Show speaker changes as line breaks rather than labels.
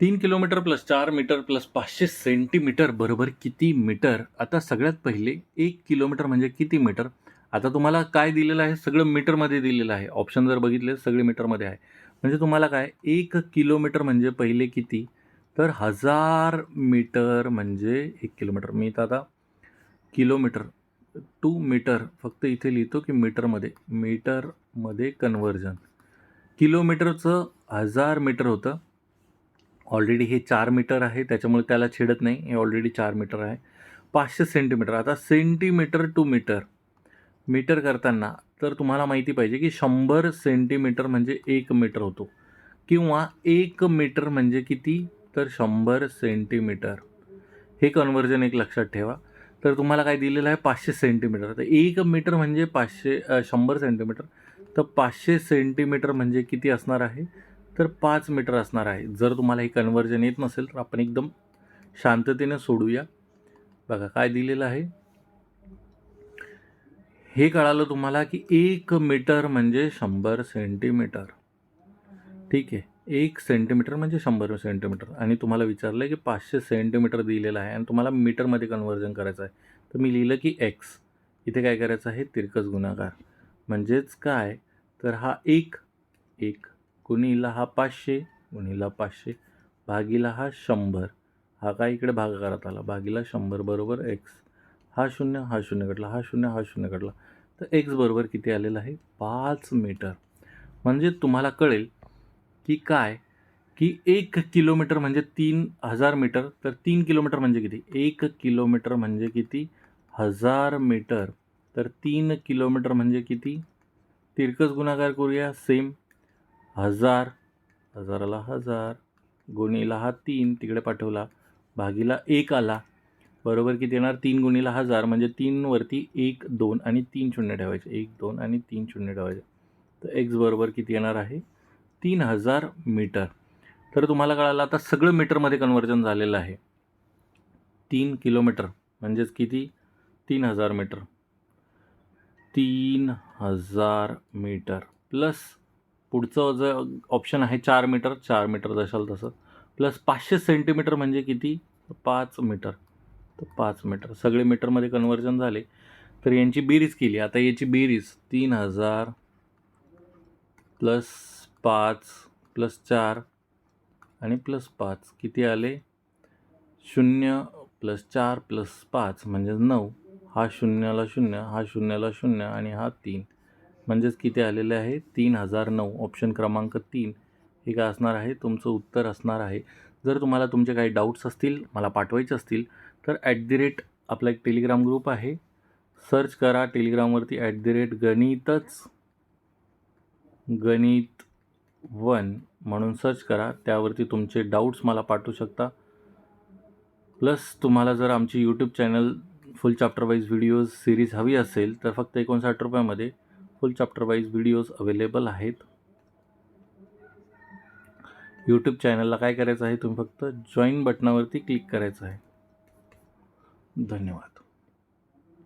तीन kilometre plus चार metre plus पाचशे सेंटीमीटर बरोबर किती मीटर? आता सगळ्यात पहिले एक किलोमीटर म्हणजे किती मीटर? आता तुम्हाला काय दिलेलं आहे? सगळं मीटरमध्ये दिलेलं आहे. ऑप्शन जर बघितले सगळे मीटरमध्ये आहे. म्हणजे तुम्हाला काय? एक किलोमीटर म्हणजे पहिले किती? तर हजार मीटर म्हणजे एक किलोमीटर. मी तर आता किलोमीटर टू मीटर फक्त इथे लिहितो की मीटरमध्ये. मीटरमध्ये कन्व्हर्जन किलोमीटरचं हजार मीटर होतं. ऑलरेडी हे चार मीटर आहे त्याच्यामुळे त्याला छेडत नाही. हे ऑलरेडी चार मीटर आहे. पाचशे सेंटीमीटर. आता सेंटीमीटर टू मीटर. मीटर करताना तर तुम्हाला माहिती पाहिजे की शंभर सेंटीमीटर म्हणजे एक मीटर होतो. किंवा एक मीटर म्हणजे किती? तर शंभर सेंटीमीटर. हे कन्वर्जन एक लक्षात ठेवा. तर तुम्हाला काय दिलेलं आहे? पाचशे सेंटीमीटर. तर एक मीटर म्हणजे पाचशे शंभर सेंटीमीटर. तर पाचशे सेंटीमीटर म्हणजे किती असणार आहे? तर पाच मीटर असणार आहे. जर तुम्हाला हे कन्वर्जन येत नसेल तर आपण एकदम शांततेने सोडूया. बघा काय दिलेलं आहे. हे कळालं तुम्हाला की एक मीटर म्हणजे शंभर सेंटीमीटर. ठीक आहे. एक सेंटीमीटर म्हणजे शंभर सेंटीमीटर. आणि तुम्हाला विचारलं आहे की पाचशे सेंटीमीटर दिलेलं आहे आणि तुम्हाला मीटरमध्ये कन्वर्जन करायचं आहे. तर मी लिहिलं की एक्स इथे काय करायचं आहे? तिरकस गुणाकार. म्हणजेच काय? तर हा एक एक गुणिला हा पाचशे गुणिला पाचशे भागीला हा शंभर. हा काय इकडे भागाकारात आला? भागीला शंभर बरोबर एक्स हा शून्य हा शून्य कटला हा शून्य हा शून्य कटला. तर एक्स बरोबर किती आलेला आहे? पाच मीटर. म्हणजे तुम्हाला कळेल की काय? की एक किलोमीटर म्हणजे तीन हजार मीटर. तर तीन किलोमीटर म्हणजे किती? एक किलोमीटर म्हणजे किती? हजार मीटर. तर तीन किलोमीटर म्हणजे किती? तिरकस गुणाकार करूया. सेम हजार हजाराला हजार गुणीला हा तीन तिकडे पाठवला. भागीला एक आला. बरोबर किती येणार? तीन गुणीला हजार म्हणजे तीनवरती एक दोन आणि तीन शून्य ठेवायचे. एक दोन आणि तीन शून्य ठेवायचे. तर एक्स बरोबर किती येणार आहे? तीन हजार मीटर. तर तुम्हाला कळालं आता सगळं मीटरमध्ये कन्वर्जन झालेलं आहे. तीन किलोमीटर म्हणजेच किती? तीन हजार मीटर. तीन हजार मीटर प्लस पुढचं जे ऑप्शन आहे चार मीटर चार मीटर जशाल तसं. प्लस पाचशे सेंटीमीटर म्हणजे किती? पाच मीटर तर पाच मीटर सगळे मीटरमध्ये कन्वर्जन झाले. तर यांची बेरीज केली. आता याची बेरीज तीन हजार प्लस पाच प्लस चार आणि प्लस पाच. किती आले? शून्य प्लस चार प्लस पाच म्हणजे नऊ. हा शून्याला शून्य हा शून्याला शून्य आणि हा तीन. म्हणजेच किती आलेले आहे? तीन हजार नऊ. ऑप्शन क्रमांक तीन. हे काय असणार आहे? तुमचं उत्तर असणार आहे. जर तुम्हाला तुमचे काही डाऊट्स असतील मला पाठवायचे असतील तर ॲट दी रेट आपला एक टेलिग्राम ग्रुप आहे. सर्च करा टेलिग्रामवरती ॲट दी रेट गणितच. गणित वन. म्हणून सर्च करा. त्यावरती तुमचे डाऊट्स मला पाठवू शकता. प्लस तुम्हाला जर आमची YouTube channel full chapter wise videos series हवी असेल तर फक्त एकोणसाठ रुपयामध्ये full chapter wise videos available आहेत. यूट्यूब चॅनलला काय करायचं आहे? तुम्ही फक्त जॉईन बटनावरती क्लिक करायचं आहे. धन्यवाद.